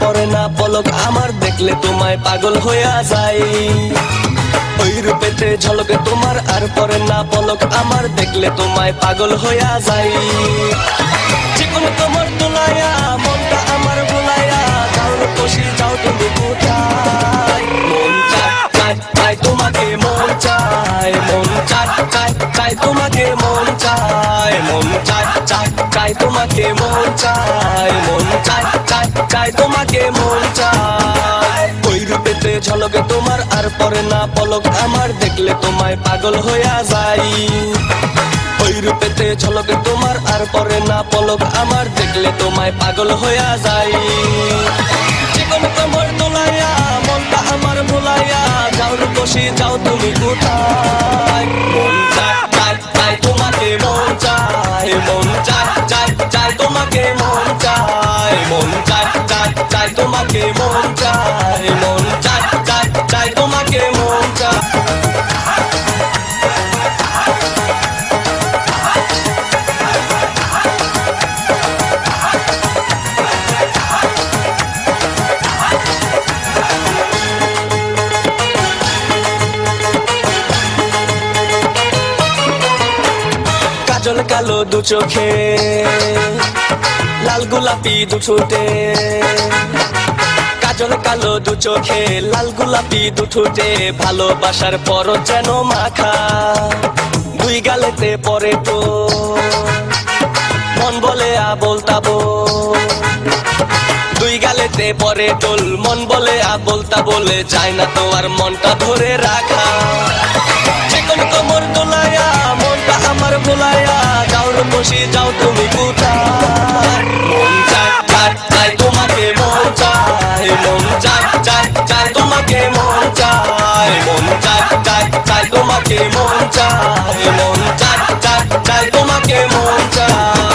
পরে না পলক। আমার দেখলে তোমায় পাগল হইয়া যায়। ওই রূপেতে ঝলকে তোমার আর পরে না পলক। আমার দেখলে তোমায় পাগল হইয়া যায়। যেকোনো তোমার তোলায়া মনটা আমার ভুলাইয়া। যাও কষি যাও তুমি কোথায়? মন চায় তোমাকে মন চায়। মন চায় চায় চায় তোমাকে মন চায়। মন চায় চায় চায় তোমাকে মন চায়। ঝলকে তোমার আর পরে না পলক। আমার দেখলে তোমায় পাগল হইয়া যাই ওই রূপেতে ঝলকে তোমার আর পরে না পলক। আমার দেখলে তোমায় পাগল হইয়া যাই জীবন তোমার তোলাইয়া, মনটা আমার ভুলাইয়া। যাও বসে যাও তুমি কোথায়? মন চায় চায় তোমাকে মন চায়। মন চায় চায় চায় তোমাকে মন চায়। মন চায় চায় চায় তোমাকে মন চায়। কাজল কালো দু চোখে, লাল গোলাপি দু ঠোঁটে। কাজল কালো দু চোখে, লাল গোলাপি দু ঠোঁটে। ভালোবাসার পর যেন মাখা দুই গালেতে পরে তো। মন বলে আবল তাবো দুই গালেতে পরে টোল মন বলে আবল তা বলে যায় না তো আর মনটা ধরে রাখা। যেকোনো কোমর দোলায়া, মনটা আমার রে বসে যাও তুমি কোথায়? মন চায় চায় চায় তোমাকে মন চায়। মন চায় চায় চায় তোমাকে মন চায়। মন চায় চায় চায় তোমাকে মন চায়।